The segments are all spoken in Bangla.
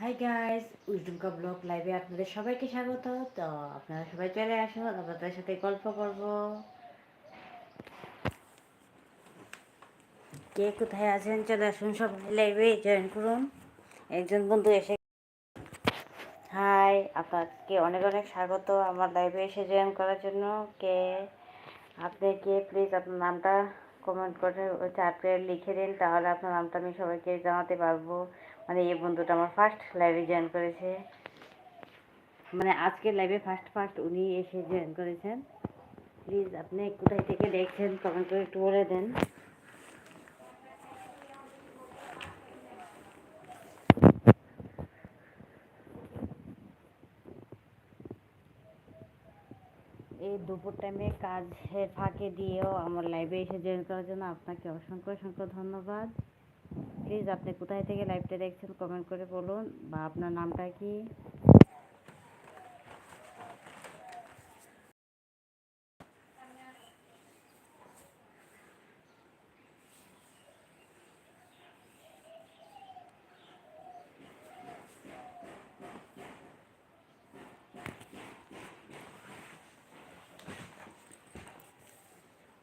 হাই গাইস উইজডুমকা ব্লগ লাইভে আপনাদের সবাইকে স্বাগত। তো আপনারা সবাই চলে আসুন আপনাদের সাথে গল্প করব। কে কোথায় আছেন? চলে আসুন সবাই লাইভে জয়েন করুন। একজন বন্ধু এসে হাই আপনাকে অনেক অনেক স্বাগত আমার লাইভে এসে জয়েন করার জন্য। কে? আপনি কে? প্লিজ আপনার নামটা কমেন্ট করে চার্টে লিখে দিন, তাহলে আপনার নামটা আমি সবাইকে জানাতে পারব। মানে এই বন্ধুটা আমার ফার্স্ট লাইভে জয়েন করেছে। মানে আজকের লাইভে ফার্স্ট ফার্স্ট উনি এসে জয়েন করেছেন। প্লিজ আপনি কোথায় থেকে দেখছেন কমেন্ট করে একটু বলে দেন। এই দুপুর টাইমে কাজের ফাঁকে দিয়েও আমার লাইভে এসে জয়েন করার জন্য আপনাকে অসংখ্য অসংখ্য ধন্যবাদ। প্লিজ আপনি কোথায় থেকে লাইভটা দেখছেন কমেন্ট করে বলুন। বা আপনার নামটা কি?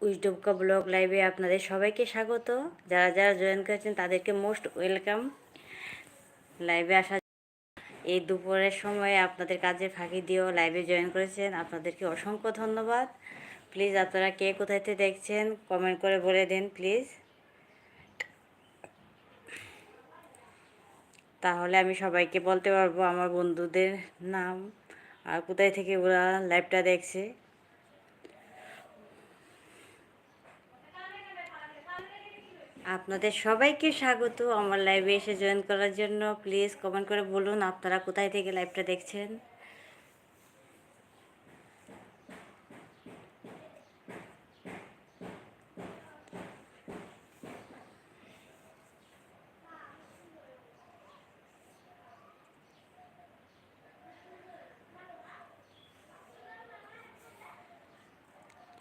উইজডমকা ব্লগ লাইভে আপনাদের সবাইকে স্বাগত। যারা যারা জয়েন করেছেন, তাদেরকে মোস্ট ওয়েলকাম লাইভে আসা এই দুপুরের সময় আপনাদের কাজে ফাঁকি দিয়েও লাইভে জয়েন করেছেন। আপনাদেরকে অসংখ্য ধন্যবাদ। প্লিজ আপনারা কে কোথায় থেকে দেখছেন কমেন্ট করে বলে দিন প্লিজ তাহলে আমি সবাইকে বলতে পারব আমার বন্ধুদের নাম। আর কোথায় থেকে ওরা লাইভটা দেখছে? আপনাদের সবাইকে স্বাগত আমার লাইভে এসে জয়েন করার জন্য। প্লিজ কমেন্ট করে বলুন, আপনারা কোথায় থেকে লাইভটা দেখছেন?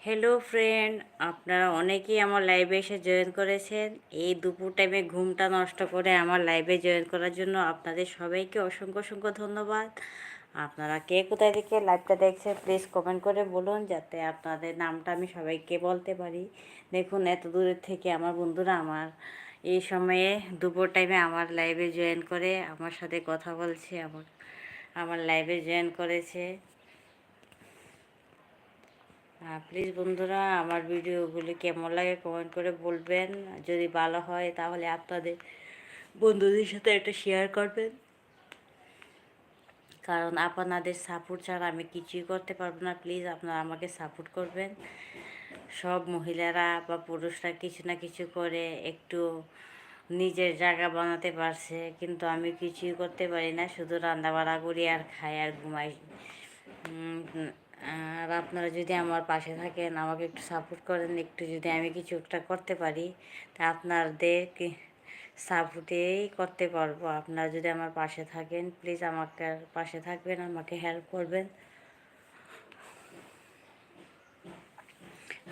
হ্যালো ফ্রেন্ড আপনারা অনেকেই আমার লাইভে এসে জয়েন করেছেন। এই দুপুর টাইমে ঘুমটা নষ্ট করে আমার লাইভে জয়েন করার জন্য আপনাদের সবাইকে অসংখ্য অসংখ্য ধন্যবাদ। আপনারা কে কোথায় থেকে লাইভটা দেখছেন প্লিজ কমেন্ট করে বলুন, যাতে আপনাদের নামটা আমি সবাইকে বলতে পারি। দেখুন, এত দূরের থেকে আমার বন্ধুরা আমার এই সময়ে দুপুর টাইমে আমার লাইভে জয়েন করে, আমার সাথে কথা বলছে, আমার আমার লাইভে জয়েন করেছে। প্লিজ বন্ধুরা, আমার ভিডিওগুলি কেমন লাগে কমেন্ট করে বলবেন। যদি ভালো হয়, তাহলে আপনাদের বন্ধুদের সাথে একটা শেয়ার করবেন। কারণ আপনাদের সাপোর্ট ছাড়া আমি কিছুই করতে পারব না। প্লিজ আপনারা আমাকে সাপোর্ট করবেন। সব মহিলারা বা পুরুষরা কিছু না কিছু করে একটু নিজের জায়গা বানাতে পারছে, কিন্তু আমি কিছুই করতে পারি না। শুধু রান্না বাড়া করি আর খাই আর ঘুমাই। আর আপনারা যদি আমার পাশে থাকেন, আমাকে একটু সাপোর্ট করেন, একটু যদি আমি কিছু একটা করতে পারি, তা আপনাদের সাপোর্টেই করতে পারব। আপনারা যদি আমার পাশে থাকেন প্লিজ আমাকে পাশে থাকবেন, আমাকে হেল্প করবেন।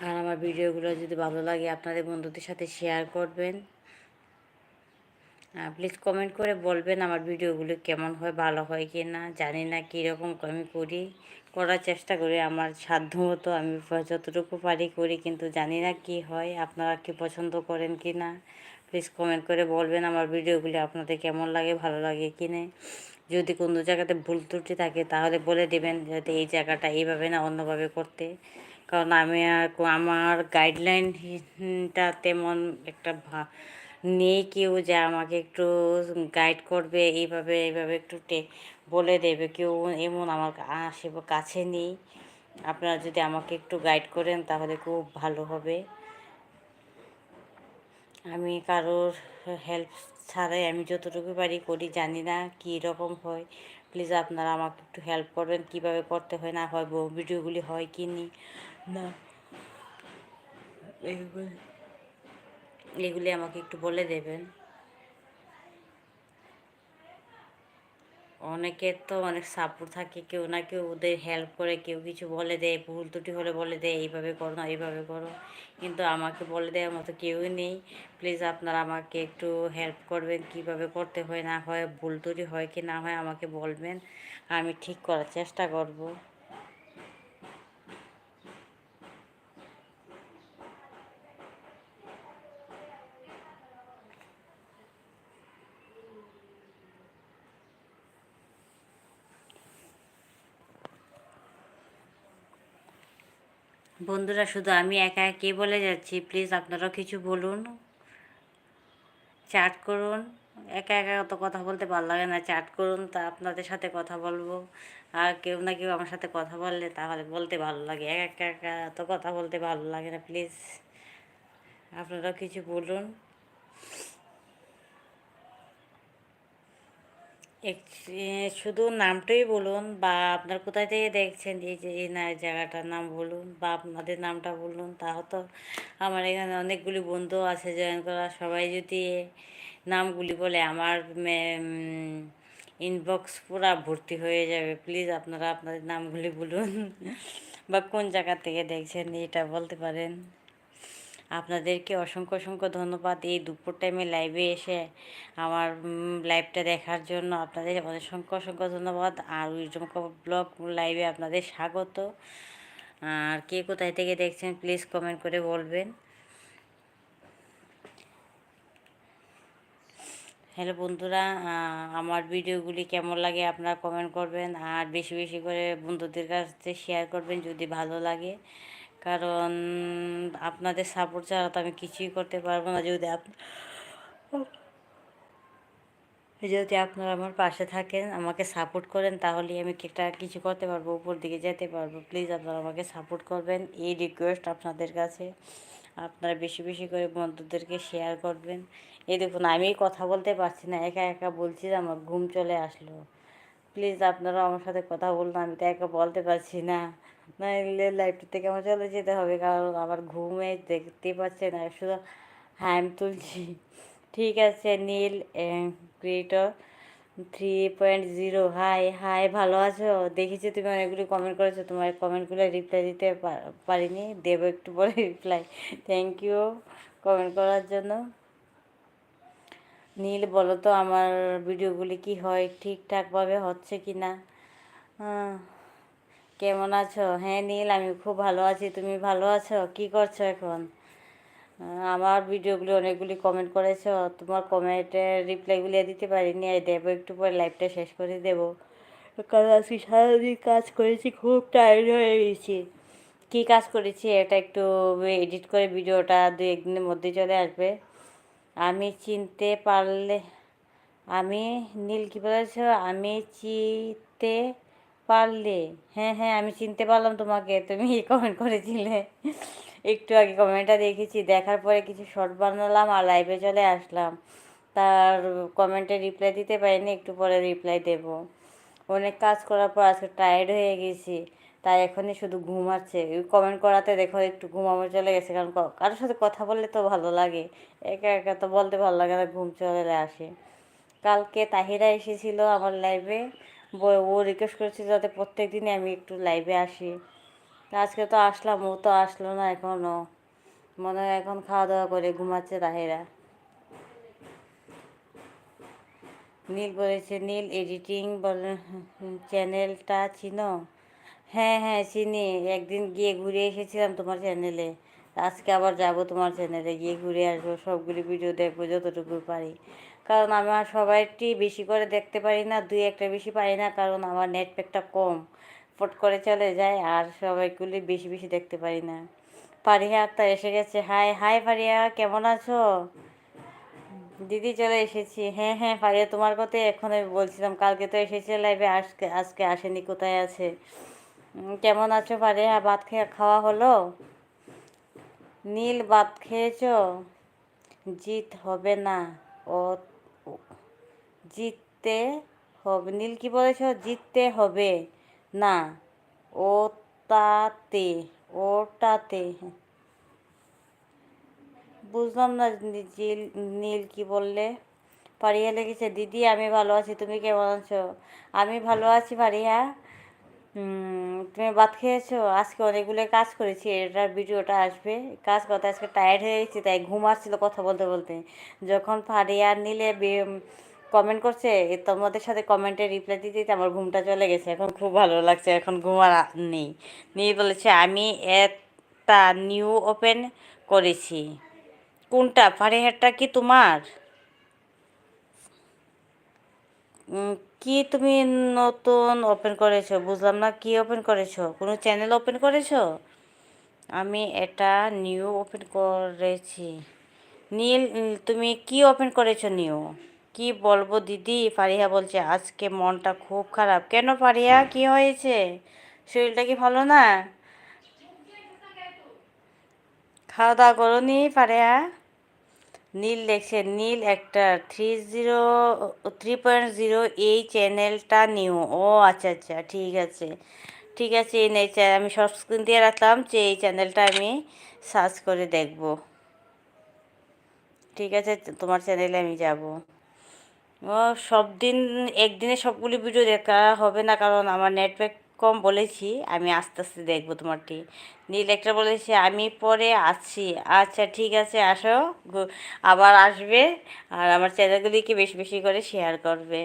আর আমার ভিডিওগুলো যদি ভালো লাগে, আপনাদের বন্ধুদের সাথে শেয়ার করবেন। প্লিজ কমেন্ট করে বলবেন আমার ভিডিওগুলো কেমন হয়, ভালো হয় কি না জানি না কীরকম আমি করি। করার চেষ্টা করি, আমার সাধ্য মতো আমি যতটুকু পারি করি, কিন্তু জানি না কি হয়, আপনারা কি পছন্দ করেন কি না প্লিজ কমেন্ট করে বলবেন আমার ভিডিওগুলি আপনাদের কেমন লাগে, ভালো লাগে কি না। যদি কোনো জায়গাতে ভুল ত্রুটি থাকে, তাহলে বলে দেবেন, যাতে এই জায়গাটা এইভাবে না অন্যভাবে করতে। কারণ আমি আমার গাইডলাইনটা তেমন একটা নেই কেউ যে আমাকে একটু গাইড করবে, এইভাবে এইভাবে একটু বলে দেবে কেউ এমন আমার আসে কাছে নেই। আপনারা যদি আমাকে একটু গাইড করেন তাহলে খুব ভালো হবে। আমি কারোর হেল্প ছাড়াই আমি যতটুকু পারি করি জানি না কী রকম হয়। প্লিজ আপনারা আমাকে একটু হেল্প করবেন কীভাবে করতে হয় না হয় ভিডিওগুলি হয় কি নি। না এগুলি আমাকে একটু বলে দেবেন। অনেকের তো অনেক সাপোর্ট থাকে, কেউ না কেউ ওদের হেল্প করে, কেউ কিছু বলে দেয়, ভুল ত্রুটি হলে বলে দেয়, এইভাবে করো না, এইভাবে করো। কিন্তু আমাকে বলে দেওয়ার মতো কেউই নেই। প্লিজ আপনারা আমাকে একটু হেল্প করবেন, কীভাবে করতে হয়, না হয়, ভুল ত্রুটি হয় কি না হয় আমাকে বলবেন। আমি ঠিক করার চেষ্টা করব। বন্ধুরা, শুধু আমি একা কে বলে যাচ্ছি। প্লিজ, আপনারাও কিছু বলুন। চ্যাট করুন। একা একা তো কথা বলতে ভালো লাগে না। চ্যাট করুন, তা আপনাদের সাথে কথা বলব। আর কেউ না কেউ আমার সাথে কথা বললে তাহলে বলতে ভালো লাগে। একা একা তো কথা বলতে ভালো লাগে না, প্লিজ। আপনারাও কিছু বলুন এক- এ, শুধু নামটাই বলুন বা আপনার কোথায় থেকে দেখছেন এই যে এই না জায়গাটার নাম বলুন বা আপনাদের নামটা বলুন, তাও তো আমার এখানে অনেকগুলি বন্ধু আছে, জয়েন করা সবাই যদি নামগুলি বলে আমার ইনবক্স পুরা ভর্তি হয়ে যাবে। প্লিজ আপনারা আপনাদের নামগুলি বলুন বা কোন জায়গা থেকে দেখছেন এটা বলতে পারেন। আপনাদেরকে অসংখ্য অসংখ্য ধন্যবাদ এই দুপুর টাইমে লাইভে এসে আমার লাইভটা দেখার জন্য। আপনাদের অসংখ্য অসংখ্য ধন্যবাদ। আর উইজম ব্লগ লাইভে আপনাদের স্বাগত। আর কে কোথায় থেকে দেখছেন প্লিজ কমেন্ট করে বলবেন। হ্যালো বন্ধুরা আমার ভিডিওগুলি কেমন লাগে আপনারা কমেন্ট করবেন। আর বেশি বেশি করে বন্ধুদের কাছে শেয়ার করবেন যদি ভালো লাগে। কারণ আপনাদের সাপোর্ট ছাড়া তো আমি কিছুই করতে পারব না। যদি যদি আপনারা আমার পাশে থাকেন, আমাকে সাপোর্ট করেন তাহলেই আমি একটা কিছু করতে পারব, উপর দিকে যেতে পারব। প্লিজ আপনারা আমাকে সাপোর্ট করবেন। এই রিকোয়েস্ট আপনাদের কাছে। আপনারা বেশি বেশি করে বন্ধুদেরকে শেয়ার করবেন। এই দেখুন, আমি কথা বলতে পারছি না। একা একা বলছি আমার ঘুম চলে আসলো। প্লিজ আপনারা আমার সাথে কথা বলুন। আমি তো একা বলতে পারছি না। নাহলে লাইফটা থেকে আমার চলে যেতে হবে, কারণ আমার ঘুমে দেখতে পাচ্ছে না, শুধু হ্যাম তুলছি। ঠিক আছে, Neel creator three point zero hi hi ভালো আছো? দেখেছি তুমি অনেকগুলি কমেন্ট করেছ, তোমার কমেন্টগুলো রিপ্লাই দিতে পারিনি, দেবো একটু পরে রিপ্লাই থ্যাংক ইউ কমেন্ট করার জন্য। নীল, বলো তো আমার ভিডিওগুলি কি হয়, ঠিকঠাকভাবে হচ্ছে কি না কেমন আছো? হ্যাঁ নীল, আমি খুব ভালো আছি। তুমি ভালো আছো? কি করছ এখন? আমার ভিডিওগুলি অনেকগুলি কমেন্ট করেছ। তোমার কমেন্টের রিপ্লাইগুলি দিতে পারিনি। দেবো একটু পরে লাইভটা শেষ করে দেবো। কারণ আজকে সারাদিন কাজ করেছি, খুব টায়ার্ড হয়ে গেছি। কী কাজ করেছি এটা একটু এডিট করে ভিডিওটা দু একদিনের মধ্যে চলে আসবে। আমি চিনতে পারলে, আমি, নীল কী বলেছ? আমি চিনতে পারলে? হ্যাঁ হ্যাঁ আমি চিনতে পারলাম তোমাকে, তুমি কমেন্ট করেছিলে। একটু আগে কমেন্টটা দেখেছি, দেখার পরে কিছু শর্ট বানালাম আর লাইভে চলে আসলাম। তার কমেন্টে রিপ্লাই দিতে পারিনি, একটু পরে রিপ্লাই দেব। অনেক কাজ করার পর আজকে টায়ার্ড হয়ে গেছি, তাই এখনই শুধু ঘুমাচ্ছে কমেন্ট করাতে দেখো, একটু ঘুমাবো চলে গেছে, কারণ কারোর সাথে কথা বললে তো ভালো লাগে। একা একা তো বলতে ভালো লাগে না, ঘুম চলে আসে। কালকে তাহিরা এসেছিল আমার লাইভে ও রিকোয়েস্ট করেছিল যাতে প্রত্যেক দিনই আমি একটু লাইভে আসি। আজকে তো আসলাম, ও তো আসলো না এখনও মনে হয় এখন খাওয়া দাওয়া করে ঘুমাচ্ছে তাহেরা নীল বলেছে, নীল এডিটিং বলে চ্যানেলটা চিনো? হ্যাঁ হ্যাঁ চিনি। একদিন গিয়ে ঘুরে এসেছিলাম তোমার চ্যানেলে আজকে আবার যাব তোমার চ্যানেলে গিয়ে ঘুরে আসব, সবগুলি ভিডিও দেখব, যতটুকু পারি। কারণ আমার সবাইটি বেশি করে দেখতে পারি না, দুই একটা বেশি পারি না, কারণ আমার নেট প্যাকটা কম। ফট করে চলে যায় আর সবাইগুলি বেশি বেশি দেখতে পারি না। পারিয়া আক্তার এসে গেছে। হাই হাই পারিয়া কেমন আছো? দিদি চলে এসেছি। হ্যাঁ হ্যাঁ পারিয়া তোমার কথা এখন আমি বলছিলাম। কালকে তো এসেছে লাইভে, আজকে আজকে আসেনি, কোথায় আছে? কেমন আছো পারিয়া ভাত খেয়ে, খাওয়া হলো? নীল ভাত খেয়েছ? জিত হবে না। ও- জিততে হবে। নীল কি বলেছ? জিততে হবে। না, ওটাতে ওটাতে। বুঝলাম না নীল নীল কি বললে? পারিয়া লেগেছে দিদি, আমি ভালো আছি। তুমি কেমন আছো? আমি ভালো আছি পারিয়া তুমি ভাত খেয়েছো? আজকে অনেকগুলো কাজ করেছি। এটার ভিডিওটা আসবে। কাজ করতে আজকে টায়ার্ড হয়ে গেছি, তাই ঘুম আসছিল কথা বলতে বলতে। যখন ফারিয়া নিলে কমেন্ট করছে তোমাদের সাথে কমেন্টে রিপ্লাই দিতে দিতে আমার ঘুমটা চলে গেছে, এখন খুব ভালো লাগছে, এখন ঘুম আর নেই। নিয়ে বলেছে, আমি একটা নিউ ওপেন করেছি। কোনটা? ফারিহারটা কি তোমার? কি তুমি নতুন ওপেন করেছ? বুঝলাম না, কি ওপেন করেছ? কোনো চ্যানেল ওপেন করেছ? আমি এটা নিউ ওপেন করেছি। নীল, তুমি কি ওপেন করেছ নিউ কি বলব দিদি? ফারিহা বলছে, আজকে মনটা খুব খারাপ। কেন ফারিহা? কি হয়েছে? শরীরটা কি ভালো না? খাওয়া দাওয়া করো নি ফারিহা? নীল লেখছে নীল একটা three zero three point zero এই চ্যানেলটা নিউ। ও আচ্ছা আচ্ছা ঠিক আছে। ঠিক আছে, এই নেই আমি সব স্ক্রিন দিয়ে রাখলাম, যে এই চ্যানেলটা আমি সার্চ করে দেখব। ঠিক আছে, তোমার চ্যানেলে আমি যাব। সব দিন, একদিনে সবগুলি ভিডিও দেখা হবে না, কারণ আমার নেটওয়ার্ক কম বলেছি। আমি আস্তে আস্তে দেখব তোমারটি। নীল একটা বলেছে, আমি পরে আছি। আচ্ছা ঠিক আছে, আসো। আবার আসবে, আর আমার চ্যানেলগুলিকে বেশি বেশি করে শেয়ার করবে।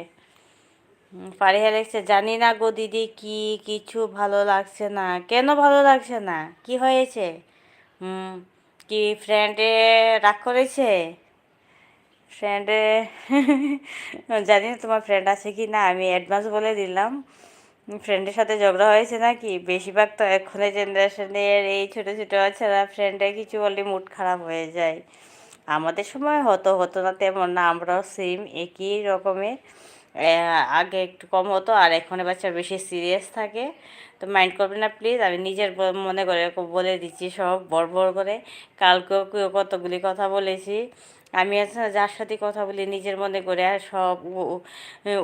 ফারিহা লিখছে, জানি না গো দিদি, কি কিছু ভালো লাগছে না? কেন ভালো লাগছে না? কি হয়েছে? কি ফ্রেন্ডে রাগ করেছে? ফ্রেন্ডে জানি না তোমার ফ্রেন্ড আছে কি না, আমি অ্যাডভান্স বলে দিলাম। ফ্রেন্ডের সাথে ঝগড়া হয়েছে নাকি? বেশিরভাগ তো এখনের জেনারেশনের এই ছোটো ছোটো বাচ্চারা ফ্রেন্ডে কিছু বললে মুড খারাপ হয়ে যায়। আমাদের সময় হতো হতো না তেমন না, আমরাও সেম একই রকমের। আগে একটু কম হতো, আর এখনের বাচ্চা বেশি সিরিয়াস থাকে। তো মাইন্ড করবে না প্লিজ আমি নিজের মনে করে বলে দিচ্ছি সব, বড় বড় করে। কালকেও কতগুলি কথা বলেছি। আমি যার সাথে কথা বলি, নিজের মনে করে আর সব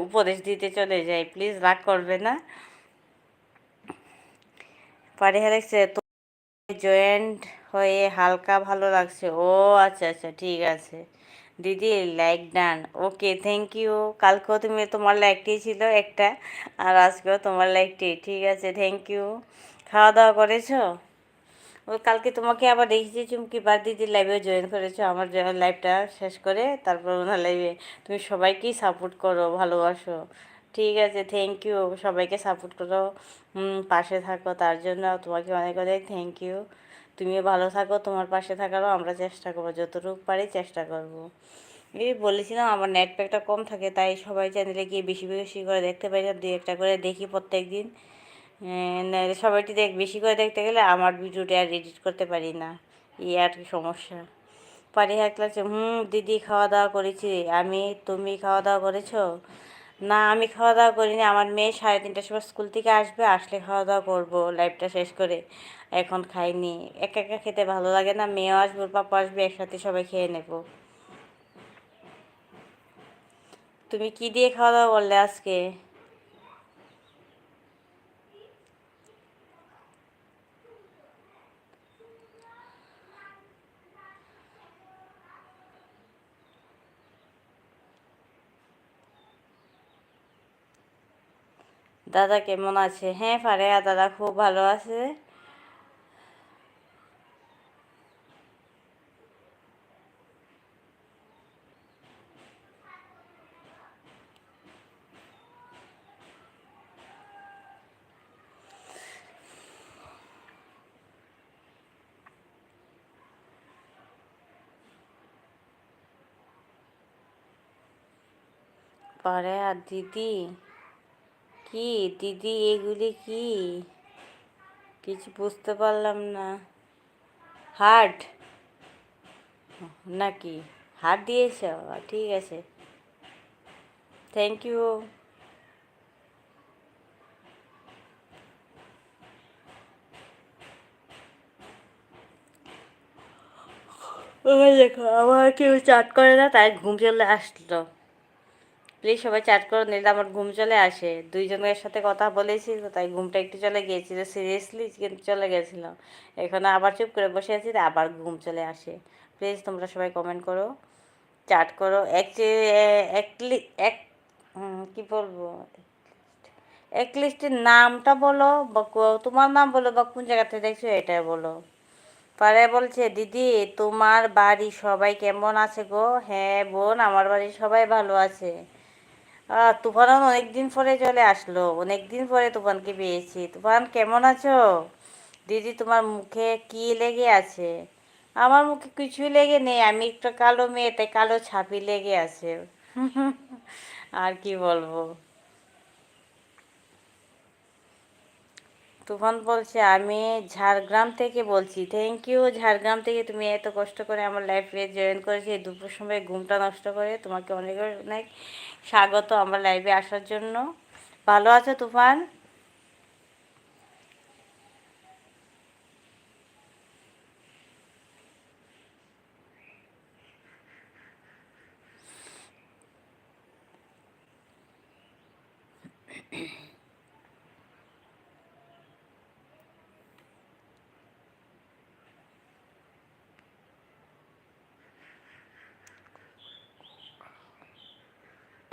উপদেশ দিতে চলে যাই। প্লিজ রাগ করবে না। পারে হেলেছে তো জয়েন্ট হয়ে হালকা ভালো লাগছে। ও আচ্ছা আচ্ছা ঠিক আছে। দিদি like done okay thank you কালকেও তুমি তোমার লাইকটি ছিল একটা, আর আজকেও তোমার লাইকটি ঠিক আছে থ্যাংক ইউ খাওয়া দাওয়া করেছ? কালকে তোমাকে আবার দেখেছি, চুমকি বার দিদি লাইভে জয়েন করেছ, আমার লাইভটা শেষ করে তারপর ওনার লাইভে তুমি সবাইকেই সাপোর্ট করো, ভালোবাসো। ঠিক আছে থ্যাংক ইউ সবাইকে সাপোর্ট করো পাশে থাকো, তার জন্য তোমাকে অনেক অনেক থ্যাংক ইউ তুমিও ভালো থাকো, তোমার পাশে থাকারও আমরা চেষ্টা করব, যতটুকু পারি চেষ্টা করব। এই বলেছিলাম, আমার নেট প্যাকটা কম থাকে, তাই সবাই চ্যানেলে গিয়ে বেশি বেশি করে দেখতে পাই না দুই একটা করে দেখি প্রত্যেক দিন সবাইটি দেখ, বেশি করে দেখতে গেলে আমার ভিডিওটা আর এডিট করতে পারি না। এই আর কি সমস্যা। পারি হাত লাগছে হুম, দিদি খাওয়া দাওয়া করেছি। আমি, তুমি খাওয়া দাওয়া করেছ? না, আমি খাওয়া দাওয়া করিনি। আমার মেয়ে সাড়ে তিনটার সময় স্কুল থেকে আসবে, আসলে খাওয়া দাওয়া করব লাইফটা শেষ করে। এখন খাইনি। একা একা খেতে ভালো লাগে না। মেয়েও আসবে, ওর পাপা আসবে, একসাথে সবাই খেয়ে নেব। তুমি কি দিয়ে খাওয়া দাওয়া করলে আজকে? দাদা কেমন আছে? হ্যাঁ ফারেহা দাদা খুব ভালো আছে। পারে আর দিদি? কি? দিদি, এগুলি কি? কিছু বুঝতে পারলাম না। হার্ট? নাকি? হার্ট দিয়েছ? ঠিক আছে। থ্যাংক ইউ দেখো আমার কেউ চাট করে না, তাই ঘুম চলে আসলো। প্লিজ সবাই চ্যাট করে নিলে আমার ঘুম চলে আসে। দুইজনের সাথে কথা বলেছি তাই ঘুমটা একটু চলে গিয়েছিল সিরিয়াসলি কিন্তু চলে গেছিল এখন আবার চুপ করে বসে আছি আবার ঘুম চলে আসে। প্লিজ তোমরা সবাই কমেন্ট করো চাট করো। এক এক কি বলব? এক লিস্টের নামটা বলো, বা তোমার নাম বলো, বা কোন জায়গাতে দেখছ এটা বলো। পরে বলছে, দিদি, তোমার বাড়ি সবাই কেমন আছে গো? হ্যাঁ বোন, আমার বাড়ি সবাই ভালো আছে। তুফান অনেক দিন পরে চলে আসলো। অনেক দিন পরে তুফানকে পেয়েছি। তুফান, কেমন আছো? দিদি, তোমার মুখে কি লেগে আছে? আমার মুখে কিছুই লেগে নেই। আমি একটা কালো মেয়ে, তাই কালো ছাপি লেগে আছে। আর কি বলব? তুফান বলছে, আমি ঝাড়গ্রাম থেকে বলছি। থ্যাংক ইউ ঝাড়গ্রাম থেকে তুমি এত কষ্ট করে আমার লাইফে জয়েন করেছি। দুপুর সময় ঘুমটা নষ্ট করে তোমাকে অনেক অনেক স্বাগত আমার লাইভে আসার জন্য। ভালো আছো তুফান?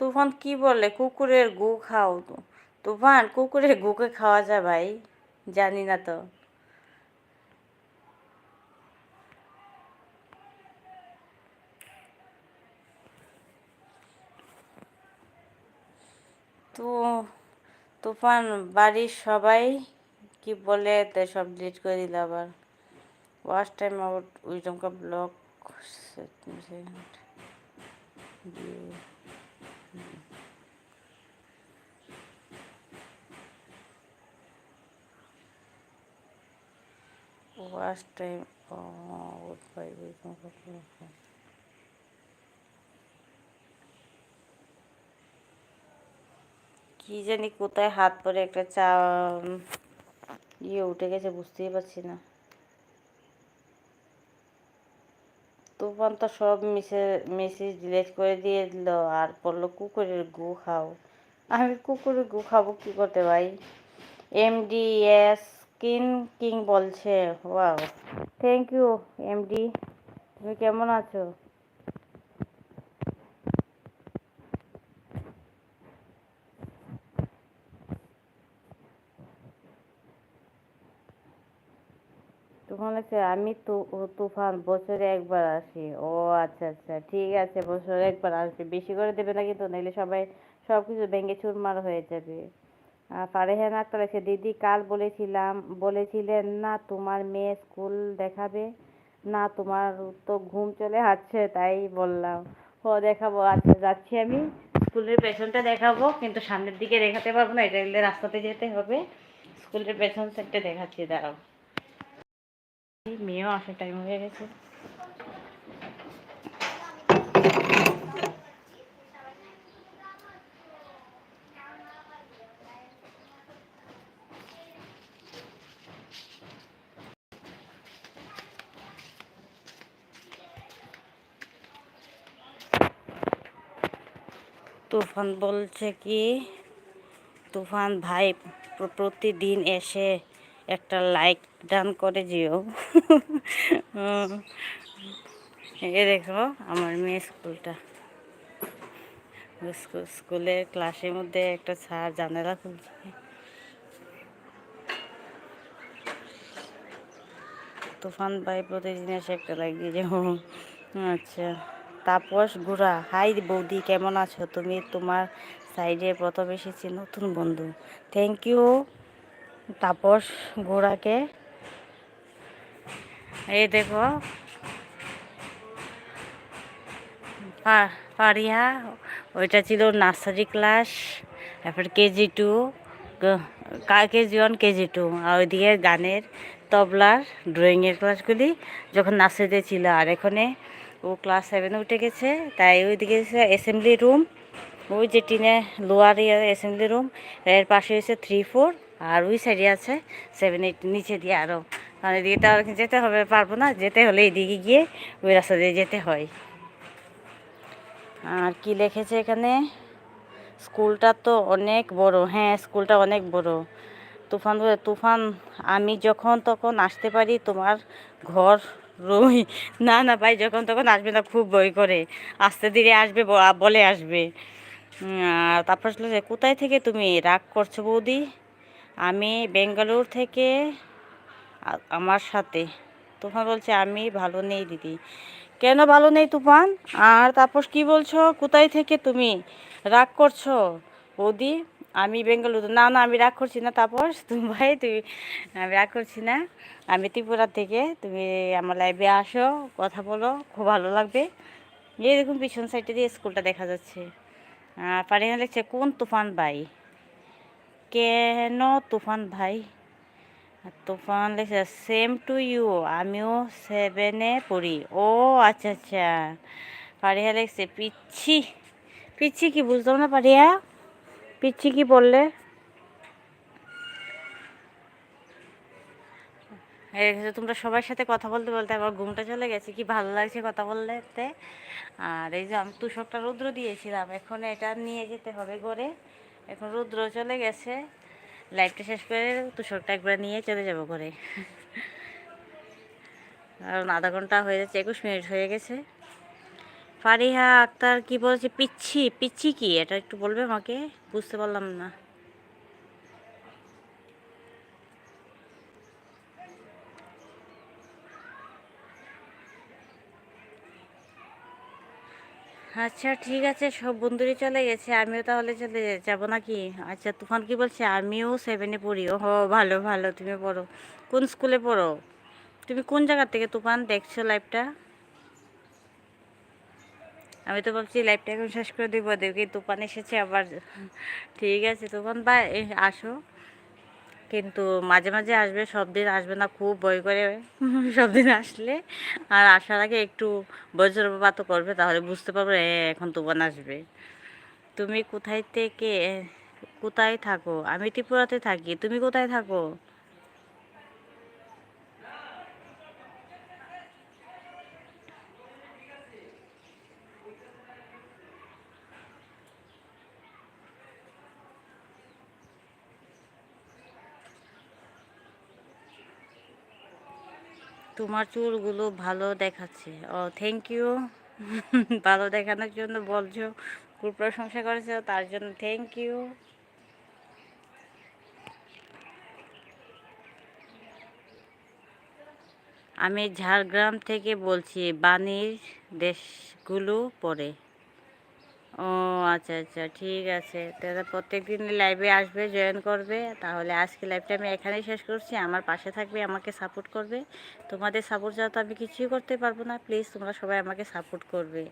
তুফান কি বলে? কুকুরের গু খাও তুফান, কুকুরের গুকে খাওয়া যায় ভাই, জানি না তো। তো তুফান, বাড়ির সবাই কি বলে? তো সব ডিলিট করে দিল আবার। ওয়াচ টাইম আউট উইজম কা block watch time out by wisdom কা ব্লক কি জানি কোথায় হাত পরে একটা চা ইয়ে উঠে গেছে বুঝতেই পারছি না। তুফান তো সব মেসে, মেসেজ ডিলিট করে দিয়ে দিল, আর বলল, কুকুরের গু খাও। আমি, কুকুরের গু খাব কি করতে ভাই? এমডি এস কিন কিং বলছে। ওয়াও থ্যাংক ইউ এমডি তুমি কেমন আছো? তুফান আমি তুফান, বছরে একবার আসি। ও আচ্ছা আচ্ছা ঠিক আছে, বছরে একবার আসবে। বেশি করে দেবে না কিন্তু নাহলে সবাই সবকিছু ভেঙে চুরমার হয়ে যাবে। ফারেহান আক্তার আছে দিদি, কাল বলেছিলাম, বলেছিলেন না তোমার মেয়ে স্কুল দেখাবে, না তোমার তো ঘুম চলে আসছে, তাই বললাম। ও দেখাবো আচ্ছা যাচ্ছি আমি। স্কুলের পেছনটা দেখাবো, কিন্তু সামনের দিকে দেখাতে পারব না, এটা রাস্তাতে যেতে হবে। স্কুলের পেছন সাইডটা দেখাচ্ছি, দাঁড়াও। মেয়েও আসার টাইম হয়ে গেছে। তুফান বলছে কি? তুফান ভাই প্রতিদিন এসে একটা লাইক ডান করে যেও। এ দেখো আমার মেয়ে স্কুলটা। স্কুল স্কুলের ক্লাসের মধ্যে একটা স্যার জানালা খুলছে। তুফান ভাই প্রতিদিন এসে একটা লাইক দিয়ে যাও আচ্ছা। তাপস গুড়া, হাই বৌদি, কেমন আছো? তুমি তোমার সাইডে প্রথম এসেছি নতুন বন্ধু। থ্যাংক ইউ তাপস ঘোড়াকে এই দেখো পারিয়া ওইটা ছিল নার্সারি ক্লাস, তারপর KG two KG one KG two আর ওইদিকে গানের তবলার ড্রয়িংয়ের ক্লাসগুলি যখন নার্সারিতে ছিল, আর এখানে ও ক্লাস সেভেনে উঠে গেছে, তাই ওইদিকে অ্যাসেম্বলি রুম ওই যে টিনে লোয়ার অ্যাসেম্বলি রুম এর পাশে হয়েছে থ্রি ফোর আর ওই সাইডে আছে সেভেন এইট নিচে দিয়ে আরও কারণ এদিকে তো আর যেতে হবে, পারব না, যেতে হলে এদিকে গিয়ে ওই রাস্তা দিয়ে যেতে হয়। আর কি লিখেছে এখানে? স্কুলটা তো অনেক বড় হ্যাঁ স্কুলটা অনেক বড়। তুফান তুফান, আমি যখন তখন আসতে পারি তোমার ঘর রুই না না ভাই, যখন তখন আসবে না, খুব ভয় করে। আস্তে ধীরে আসবে বলে আসবে। তারপর আসলে কোথায় থেকে তুমি রাগ করছ বৌদি? আমি বেঙ্গালুর থেকে আমার সাথে। তুফান বলছে, আমি ভালো নেই দিদি। কেন ভালো নেই তুফান? আর তাপস কি বলছো? কোথায় থেকে তুমি রাগ করছ বৌদি? আমি বেঙ্গালুরু না না, আমি রাগ করছি না, তাপস। তুমি ভাই, তুমি, আমি রাগ করছি না। আমি ত্রিপুরা থেকে, তুমি আমার লাইভে আসো, কথা বলো, খুব ভালো লাগবে। এই দেখুন, পিছন সাইডে দিয়ে স্কুলটা দেখা যাচ্ছে। পারিনা লিখছে, কোন তুফান ভাই? কেন তুফান ভাই? তুফান লিখছে সেম টু ইউ আমিও সেভেনে পড়ি। ও আচ্ছা আচ্ছা। পারিয়া লিখছে, পিচ্ছি পিচ্ছি কি বুঝতাম না পারিয়া পিচ্ছি কি বললে? তোমরা সবার সাথে কথা বলতে বলতে আমার ঘুমটা চলে গেছে। কি ভালো লাগছে কথা বলতে? আর এই যে আমি তুষকটা রৌদ্র দিয়েছিলাম, এখন এটা নিয়ে যেতে হবে ঘরে এখন রৌদ্র চলে গেছে। লাইটটা শেষ করে তুষকটা একবার নিয়ে চলে যাব ঘরে কারণ আধা ঘণ্টা হয়ে যাচ্ছে, একুশ মিনিট হয়ে গেছে। ফারিহা আক্তার কি বলছে? পিচ্ছি পিচ্ছি কি? এটা একটু বলবে আমাকে? বুঝতে পারলাম না। আচ্ছা ঠিক আছে, সব বন্ধুরই চলে গেছে, আমিও তাহলে চলে যাব নাকি? আচ্ছা তুফান কি বলছে? আমিও সেভেনে পড়ি। ও ভালো ভালো, তুমি পড়ো। কোন স্কুলে পড়ো? তুমি কোন জায়গা থেকে তুফান? দেখছ লাইভটা আমি তো ভাবছি লাইভটা এখন শেষ করে দিব, দেখি তুফান এসেছে আবার। ঠিক আছে, তুফান বা আসো। কিন্তু মাঝে মাঝে আসবে, সব দিন আসবে না, খুব ভয় করে সব দিন আসলে। আর আসার আগে একটু বজ্রপাত করবে, তাহলে বুঝতে পারবে এখন তুফান আসবে। তুমি কোথায় থেকে, কোথায় থাকো? আমি ত্রিপুরাতে থাকি, তুমি কোথায় থাকো? তোমার চুলগুলো ভালো দেখাচ্ছে। ও থ্যাংক ইউ ভালো দেখানোর জন্য বলছো, খুব প্রশংসা করেছ, তার জন্য থ্যাংক ইউ আমি ঝাড়গ্রাম থেকে বলছি, বাণীর দেশগুলো পড়ে। ও আচ্ছা আচ্ছা ঠিক আছে। তাহলে প্রত্যেক দিন লাইভে আসবে জয়েন করবে। তাহলে আজকে লাইভটা আমি এখানেই শেষ করছি। আমার পাশে থাকবে, আমাকে সাপোর্ট করবে। তোমাদের সাপোর্ট ছাড়া তো আমি কিছুই করতে পারব না। প্লিজ তোমরা সবাই আমাকে সাপোর্ট করবে।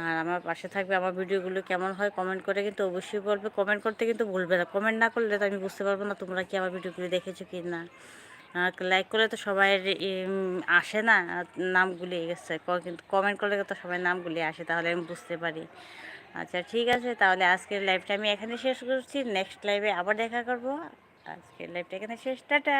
আর আমার পাশে থাকবে, আমার ভিডিওগুলো কেমন হয় কমেন্ট করে কিন্তু অবশ্যই বলবে। কমেন্ট করতে কিন্তু ভুলবে না। কমেন্ট না করলে তো আমি বুঝতে পারব না তোমরা কি আমার ভিডিওগুলো দেখেছ কি না লাইক করলে তো সবাই আসে না নাম গুলিয়ে গেছে। কিন্তু কমেন্ট করলে তো সবাই নাম গুলিয়ে আসে, তাহলে আমি বুঝতে পারি। আচ্ছা ঠিক আছে, তাহলে আজকের লাইভটা আমি এখানে শেষ করছি। নেক্সট লাইভে আবার দেখা করব। আজকের লাইভটা এখানে শেষ। টাটা!